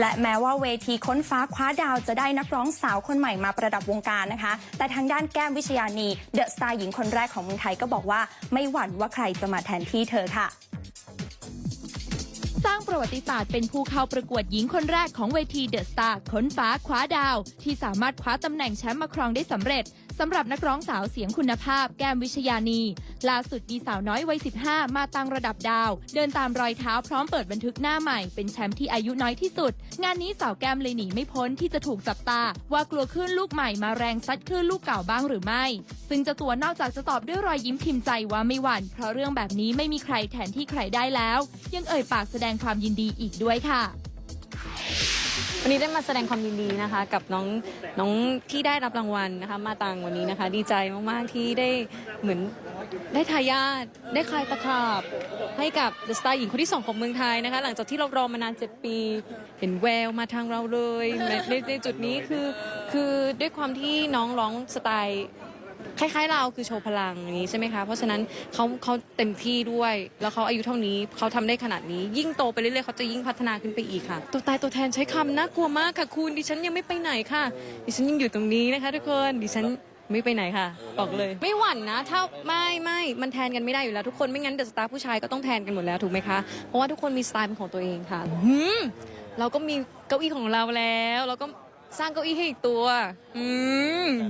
และแม้ว่าเวทีค้นฟ้าคว้าดาวจะได้นักร้องสาวคนใหม่มาประดับวงการนะคะ แต่ทางด้านแก้มวิชยานีเดอะสตาร์หญิงคนแรกของเมืองไทยก็บอกว่าไม่หวั่นว่าใครจะมาแทนที่เธอค่ะ สร้างประวัติศาสตร์เป็นผู้เข้าประกวดหญิงคนแรกของเวทีเดอะสตาร์ค้นฟ้าคว้าดาว ที่สามารถคว้าตำแหน่งแชมป์มาครองได้สำเร็จสำหรับนักร้องสาวเสียงคุณภาพ แก้มวิชยานี ล่าสุดมีสาวน้อยวัย 15 มาตั้งระดับดาว เดินตามรอยเท้าพร้อมเปิดบันทึกหน้าใหม่ เป็นแชมป์ที่อายุน้อยที่สุด งานนี้สาวแก้มเลยหนีไม่พ้นที่จะถูกจับตา ว่ากลัวคลื่นลูกใหม่มาแรงซัดคลื่นลูกเก่าบ้างหรือไม่ ซึ่งจ้าตัวนอกจากจะตอบด้วยรอยยิ้มพิมพ์ใจว่าไม่หวั่นเพราะเรื่องแบบนี้ไม่มีใครแทนที่ใครได้แล้ว ยังเอ่ยปากแสดงความยินดีอีกด้วยค่ะ วันนี้ได้มาแสดงความยินดีนะคะ กับน้องน้องที่ได้รับรางวัลนะคะ มาตังวันนี้นะคะ ดีใจมาก ๆ ที่ได้เหมือนได้ทายาทได้คลายตะขาบ ให้กับเดอะสตาร์หญิงคนที่สองของเมืองไทยนะคะ หลังจากที่เรารอมานานเจ็ดปี เห็นแววมาทางเราเลยในในในจุดนี้คือคือด้วยความที่น้องร้องสไตล์ คล้ายๆเราคือโชว์พลังอย่างนี้ใช่ไหมคะ เพราะฉะนั้นเขาเขาเต็มที่ด้วย แล้วเขาอายุเท่านี้เขาทำได้ขนาดนี้ ยิ่งโตไปเรื่อยๆเขาจะยิ่งพัฒนาขึ้นไปอีกค่ะ ตัวตายตัวแทนใช้คำน่ากลัวมากค่ะคุณดิฉันยังไม่ไปไหนค่ะ ดิฉันยังอยู่ตรงนี้นะคะ ทุกคนดิฉันไม่ไปไหนค่ะบอกเลย ไม่หวั่นนะถ้าไม่ไม่มันแทนกันไม่ได้อยู่แล้วทุกคนไม่งั้นเดอะสตาร์ผู้ชายก็ต้องแทนกันหมดแล้วถูกไหมคะเพราะว่าทุกคนมีสไตล์เป็นของตัวเองค่ะหืมเราก็มีเก้าอี้ของเราแล้ว เราก็สร้างเก้าอี้ให้อีกตัว อืมค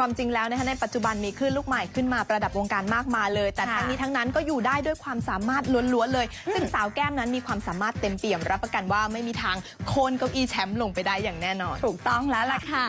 วามจริงแล้วนะคะในปัจจุบันมีคลื่นลูกใหม่ขึ้นมาประดับวงการมากมายเลย แต่ค่ะทั้งนี้ทั้งนั้นก็อยู่ได้ด้วยความสามารถล้วนๆเลย ซึ่งสาวแก้มนั้นมีความสามารถเต็มเปี่ยมรับประกันว่าไม่มีทางโค่นเก้าอี้แชมป์ลงไปได้อย่างแน่นอน ถูกต้องแล้วล่ะค่ะ